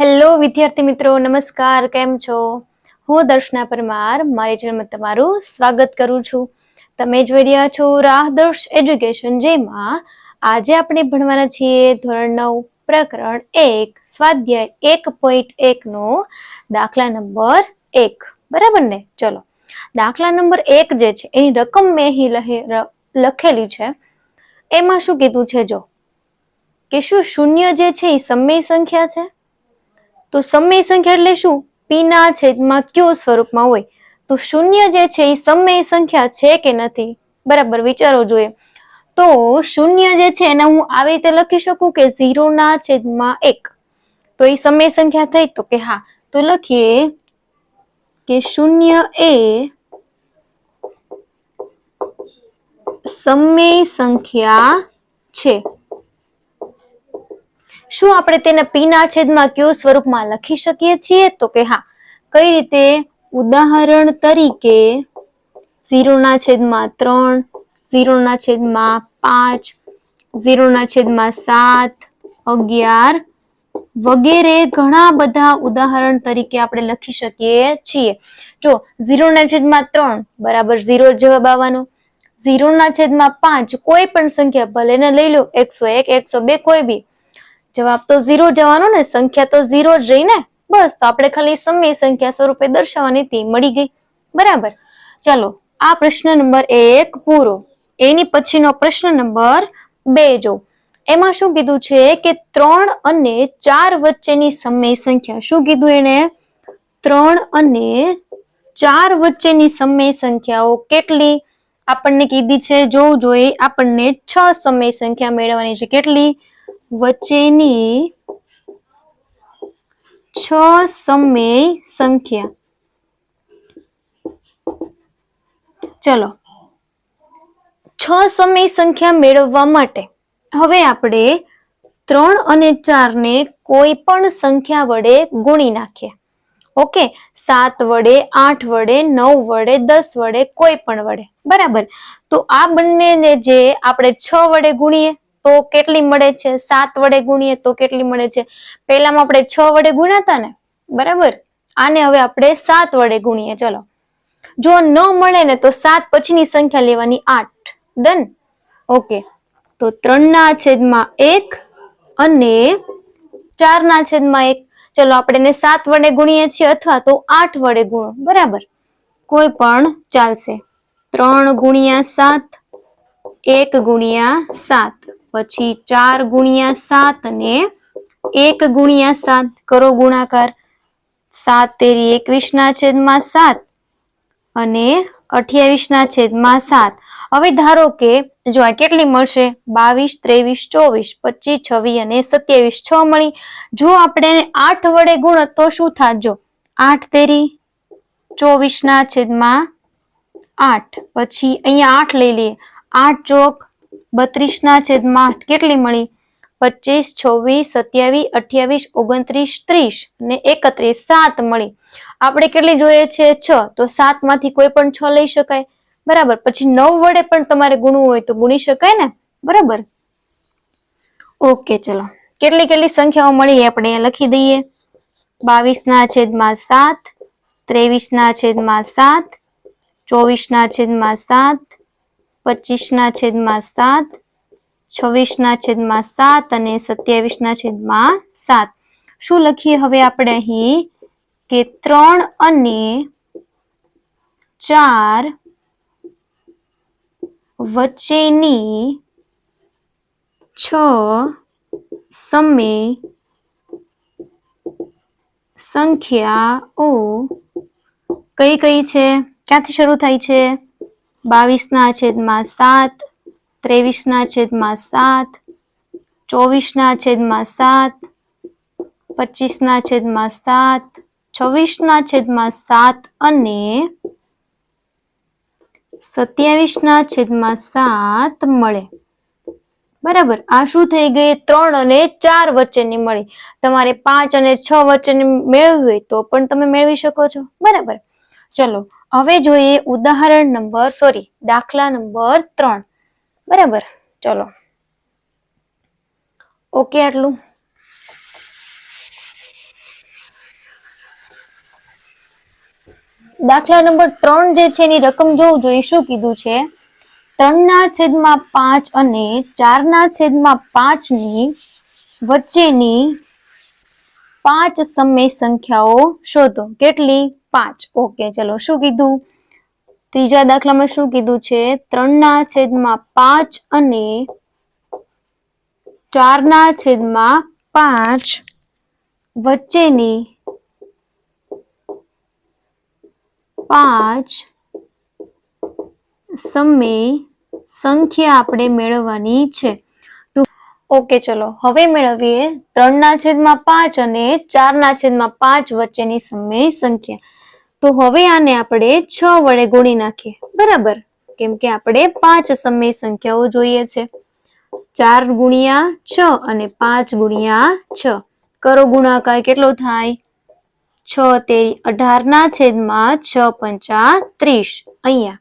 Hello વિદ્યાર્થી મિત્રો, નમસ્કાર, કેમ છો? હું દર્શના પરમાર, મારી ચેનલમાં તમારું સ્વાગત કરું છું. તમે જોઈ રહ્યા છો રાહદર્શ એજ્યુકેશન જેમાં આજે આપણે ભણવાના છીએ ધોરણ નવ, પ્રકરણ એક, સ્વાધ્યાય એક પોઈન્ટ એકનો દાખલા નંબર એક. બરાબર ને? ચલો. દાખલા નંબર એક જે છે, એની રકમ મેં અહીં લખેલી છે. એમાં શું કીધું છે જો? કે શું શૂન્ય જે છે એ સમય સંખ્યા છે? તો સમય સંખ્યા એટલે શું? પી ના છેદમાં ક્યુ સ્વરૂપમાં હોય. તો શૂન્ય જે છે એ સમય સંખ્યા છે કે નથી? બરાબર, વિચારો જોઈએ. તો શૂન્ય જે છે એને હું આવી રીતે લખી શકું કે ઝીરો ના છેદમાં એક. તો એ સમય સંખ્યા થઈ તો કે હા. તો લખીએ કે શૂન્ય એ સમય સંખ્યા છે. શું આપણે તેને પીના છેદમાં કયો સ્વરૂપમાં લખી શકીએ છીએ? તો કે હા. કઈ રીતે? ઉદાહરણ તરીકે ઝીરોના છેદમાં ત્રણ ઝીરોના છેદમાં પાંચ ઝીરોના છેદમાં સાત, અગિયાર વગેરે ઘણા બધા ઉદાહરણ તરીકે આપણે લખી શકીએ છીએ. જો ઝીરોના છેદમાં ત્રણ બરાબર ઝીરો જવાબ આવવાનો. ઝીરોના છેદમાં પાંચ કોઈ પણ સંખ્યા ભલે ને લઈ લો, એકસો એક, એકસો બે કોઈ બી. જવાબ તો ઝીરો જવાનો ને, સંખ્યા તો ઝીરો જ રહી ને. બસ, તો આપણે ખાલી સમય સંખ્યા સ્વરૂપે દર્શાવવાની તે મળી ગઈ. બરાબર? ચલો, આ પ્રશ્ન નંબર એક પૂરો. એની પછીનો પ્રશ્ન નંબર બે જો. એમાં શું કીધું છે કે ત્રણ અને ચાર વચ્ચેની સમય સંખ્યા, શું કીધું એને ત્રણ અને ચાર વચ્ચેની સમય સંખ્યાઓ કેટલી? આપણને કીધી છે, જોવું જોઈએ, આપણને છ સમય સંખ્યા મેળવવાની છે. કેટલી? વચ્ચેની છ સમય સંખ્યા. ચલો. છ સમય સંખ્યા મેળવવા માટે હવે આપણે ત્રણ અને ચાર ને કોઈ પણ સંખ્યા વડે ગુણી નાખીએ. ઓકે? સાત વડે, આઠ વડે, નવ વડે, દસ વડે, કોઈ પણ વડે. બરાબર? તો આ બંનેને જે આપણે છ વડે ગુણીએ તો કેટલી મળે છે? સાત વડે ગુણીએ તો કેટલી મળે છે? પહેલામાં આપણે છ વડે ગુણાતા ને? બરાબર? આને હવે આપણે સાત વડે ગુણીએ. ચલો. જો ન મળે ને તો સાત પછીની સંખ્યા લેવાની આઠ. ડન? ઓકે. તો ત્રણના છેદમાં એક અને ચારના છેદમાં એક. ચલો, આપણે એને સાત વડે ગુણીએ છીએ અથવા તો આઠ વડે ગુણો. બરાબર? કોઈ પણ ચાલશે. ત્રણ ગુણ્યા સાત, એક ગુણ્યા સાત. પછી ચાર ગુણ્યા સાત અને એક ગુણ્યા સાત. કરો ગુણાકાર. સાત તેરી એકવીસ ના છેદમાં સાત અને અઠ્યાવીસ ના છેદમાં સાત. હવે ધારો કે જો આ કેટલી મળશે? બાવીસ, ત્રેવીસ, ચોવીસ, પચીસ, છવ્વીસ અને સત્યાવીસ. છ મળી. જો આપણે આઠ વડે ગુણ તો શું થાત જો? આઠ તેરી ચોવીસ ના છેદમાં આઠ. પછી અહીંયા આઠ લઈ લઈએ. આઠ ચોક બત્રીસ ના છેદમાં આઠ કેટલી મળી? પચીસ, છવ્વીસ, સત્યાવીસ, અઠ્યાવીસ, ઓગણત્રીસ, ત્રીસ અને એકત્રીસ, સાત મળી. આપણે કેટલી જોઈએ છે? છ. તો સાતમાંથી કોઈ પણ છ લઈ શકાય. બરાબર. પછી નવ વડે પણ તમારે ગુણવું હોય તો ગુણી શકાય ને? બરાબર. ઓકે, ચલો. કેટલી કેટલી સંખ્યાઓ મળી આપણે લખી દઈએ. બાવીસ ના છેદમાં સાત ત્રેવીસ ના છેદમાં સાત ચોવીસ ના છેદમાં સાત પચીસ ના છેદમાં સાત છવ્વીસ ના છેદમાં સાત અને સત્યાવીસ ના છેદમાં સાત. શું લખીએ હવે આપણે અહીં? કે ત્રણ અને ચાર વચ્ચેની છ સમય સંખ્યાઓ કઈ કઈ છે? ક્યાંથી શરૂ થાય છે? બાવીસ ના છેદમાં સાત, ત્રેવીસના છેદમાં સાત, ચોવીસના છેદમાં સાત, પચીસના છેદમાં સાત છવ્વીસ ના છેદમાં સાત અને સત્યાવીસના છેદમાં સાત મળે. બરાબર? આ શું થઈ ગઈ? ત્રણ અને ચાર વચ્ચેની મળી. તમારે પાંચ અને છ વચ્ચેની મેળવવી હોય તો પણ તમે મેળવી શકો છો. બરાબર? ચલો, હવે જોઈએ ઉદાહરણ નંબર સોરી દાખલા નંબર ત્રણ. બરાબર? ચલો. ઓકે, આટલું. દાખલા નંબર ત્રણ જે છે એની રકમ જોવું જોઈએ શું કીધું છે, ત્રણના છેદમાં પાંચ અને ચારના છેદમાં પાંચની વચ્ચેની પાંચ સમય સંખ્યાઓ શોધો. કેટલી? પાંચ. ઓકે ચલો, શું કીધું? ત્રીજા દાખલામાં શું કીધું છે? ત્રણના છેદમાં પાંચ અને ચારના છેદમાં પાંચ વચ્ચેની પાંચ સમય સંખ્યા આપણે મેળવવાની છે. ઓકે ચલો, હવે મેળવીએ ત્રણના છેદમાં પાંચ અને ચારના છેદમાં પાંચ વચ્ચેની સમય સંખ્યા. તો હવે આને આપણે છ વડે ગુણી નાખીએ. બરાબર? કેમ કે આપણે પાંચ સમય સંખ્યાઓ જોઈએ છે. ચાર ગુણ્યા છ અને પાંચ ગુણ્યા છ. કરો ગુણાકાર કેટલો થાય? છ તેરી અઢારના છેદમાં છ પંચા ત્રીસ. અહીંયા.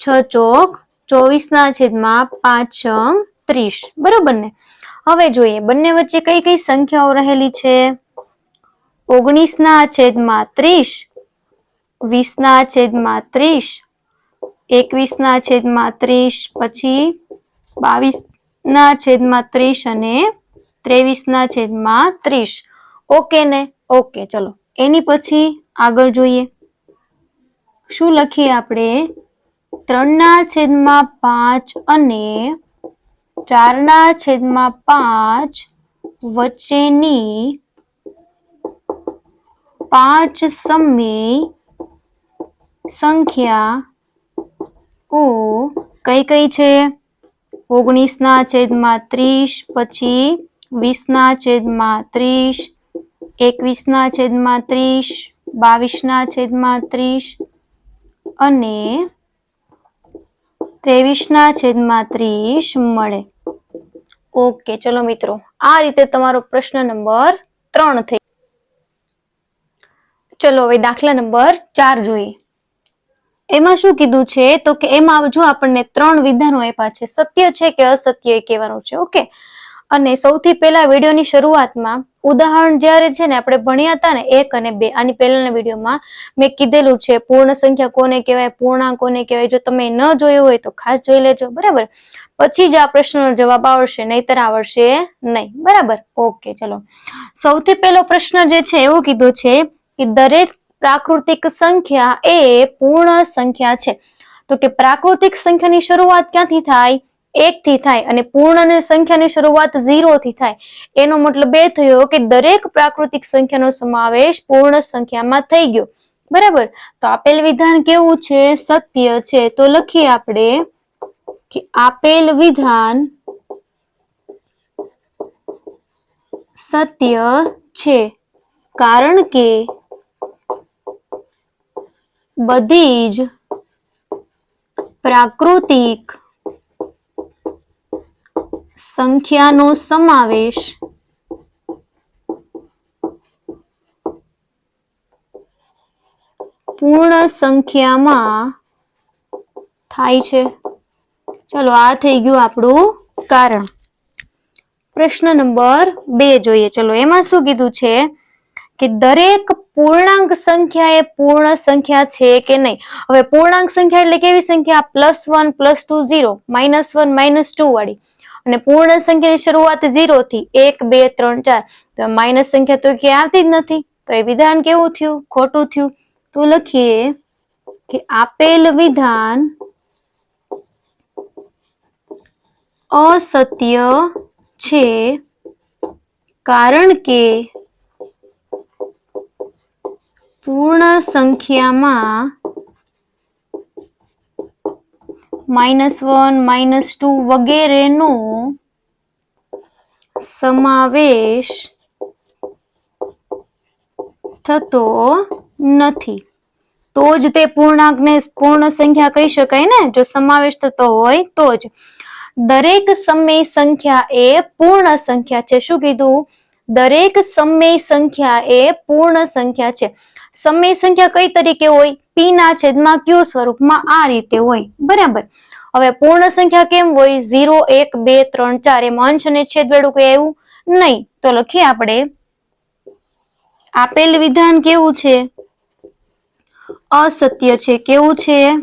છ ચોક ચોવીસના છેદમાં પાંચ છ ત્રીસ. બરોબર ને? હવે જોઈએ, બંને વચ્ચે કઈ કઈ સંખ્યાઓ રહેલી છે? ઓગણીસના છેદમાં ત્રીસ વીસના છેદમાં ત્રીસ, એકવીસના છેદમાં ત્રીસ, પછી બાવીસના છેદમાં ત્રીસ અને ત્રેવીસના છેદમાં ત્રીસ. ઓકે ને? ઓકે, ચલો. એની પછી આગળ જોઈએ. શું લખીએ આપણે? ત્રણના છેદમાં પાંચ અને ચારના છેદમાં પાંચ વચ્ચેની પાંચ સમય સંખ્યા ઓ કઈ કઈ છે? ઓગણીસના છેદમાં ત્રીસ, પછી વીસના છેદમાં ત્રીસ, એકવીસના છેદમાં ત્રીસ, બાવીસના છેદમાં ત્રીસ અને ત્રેવીસના છેદમાં ત્રીસ મળે. ઓકે, ચલો મિત્રો, આ રીતે તમારો પ્રશ્ન નંબર ત્રણ થઈ ચલો હવે દાખલા નંબર ચાર જોઈએ. એમાં શું કીધું છે? તો કે એમાં જો આપણને ત્રણ વિધાનો આપ્યા છે, સત્ય છે કે અસત્ય એ કહેવાનું છે, ઓકે? અને સૌથી પહેલા વિડીયોની શરૂઆતમાં ઉદાહરણ જ્યારે છે ને આપણે ભણ્યા હતા ને, એક અને બે, આની પહેલાના વિડીયોમાં મેં કીધેલું છે, પૂર્ણ સંખ્યા કોને કહેવાય, પૂર્ણાંક કોને કહેવાય, જો તમે ન જોયું હોય તો ખાસ જોઈ લેજો, બરાબર? પછી જ આ પ્રશ્નનો જવાબ આવડશે, નહીતર આવડશે નહીં, બરાબર? ઓકે, ચલો. સૌથી પહેલો પ્રશ્ન જે છે, એવું કીધું છે કે દરેક પ્રાકૃતિક સંખ્યા એ પૂર્ણ સંખ્યા છે. તો કે પ્રાકૃતિક સંખ્યાની શરૂઆત ક્યાંથી થાય? એક થી થાય અને પૂર્ણ સંખ્યાની શરૂઆત ઝીરો થી થાય. એનો મતલબ એ થયો કે દરેક પ્રાકૃતિક સંખ્યાનો સમાવેશ પૂર્ણ સંખ્યામાં થઈ ગયો. બરાબર? તો આપેલ વિધાન કેવું છે? સત્ય છે. તો લખીએ આપણે કે આપેલ વિધાન સત્ય છે. કારણ કે બધી જ પ્રાકૃતિક સંખ્યાનો સમાવેશ પૂર્ણ સંખ્યામાં થાય છે. ચલો, આ થઈ ગયું આપણું કારણ. પ્રશ્ન નંબર બે જોઈએ. ચલો, એમાં શું કીધું છે? કે દરેક પૂર્ણાંક સંખ્યા એ પૂર્ણ સંખ્યા છે કે નહીં? હવે પૂર્ણાંક સંખ્યા એટલે કેવી સંખ્યા? Plus one, plus two, zero. Minus one, minus two વાળી. અને પૂર્ણ સંખ્યાની શરૂઆત ઝીરો થી. એક, બે, ત્રણ, ચાર. તો માઇનસ સંખ્યા તો ક્યાંય આવતી જ નથી. તો એ વિધાન કેવું થયું? ખોટું થયું. તો લખીએ કે આપેલ વિધાન અસત્ય છે. કારણ કે પૂર્ણ સંખ્યામાં માઇનસ વન માઇનસ ટુ વગેરેનો સમાવેશ થતો નથી. તો જ તે પૂર્ણાંકને પૂર્ણ સંખ્યા કહી શકાય ને? જો સમાવેશ થતો હોય તો જ. દરેક સમય સંખ્યા એ પૂર્ણ સંખ્યા છે. શું કીધું? દરેક સમય સંખ્યા એ પૂર્ણ સંખ્યા છે. સમય સંખ્યા કઈ તરીકે હોય? પી ના છેદમાં ક્યુ સ્વરૂપમાં આ રીતે હોય. બરાબર. હવે પૂર્ણ સંખ્યા કેમ હોય? ઝીરો, એક, બે, ત્રણ, ચાર. એમ અંશ અને છેદ વેડું કઈ આવ્યું નહીં. તો લખીએ આપણે. આપેલ વિધાન કેવું છે? અસત્ય છે. કેવું છે?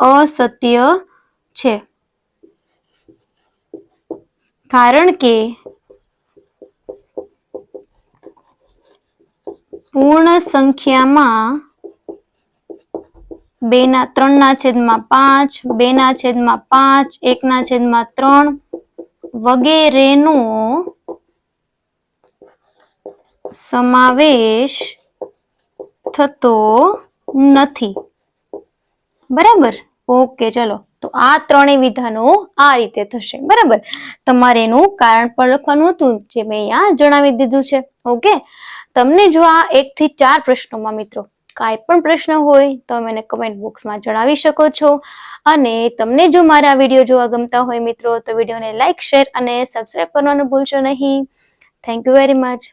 અસત્ય છે. કારણ કે પૂર્ણ સંખ્યામાં બે ના ત્રણ ના છેદમાં પાંચ બે ના છેદમાં પાંચ એક ના છેદમાં ત્રણ વગેરેનો સમાવેશ થતો નથી. બરાબર? ઓકે, ચલો. તો આ ત્રણેય વિધાનો આ રીતે થશે. બરાબર? તમારે એનું કારણ પણ લખવાનું હતું, જે મેં અહીંયા જણાવી દીધું છે. ઓકે? તમને જો આ એક થી ચાર પ્રશ્નોમાં મિત્રો કાંઈ પણ પ્રશ્ન હોય, તો મને કમેન્ટ બોક્સમાં જણાવી શકો છો. અને તમને જો મારા વીડિયો જોવા ગમતા હોય મિત્રો, તો વિડીયોને લાઇક શેર અને સબસ્ક્રાઈબ કરવાનું ભૂલશો નહીં. Thank you very much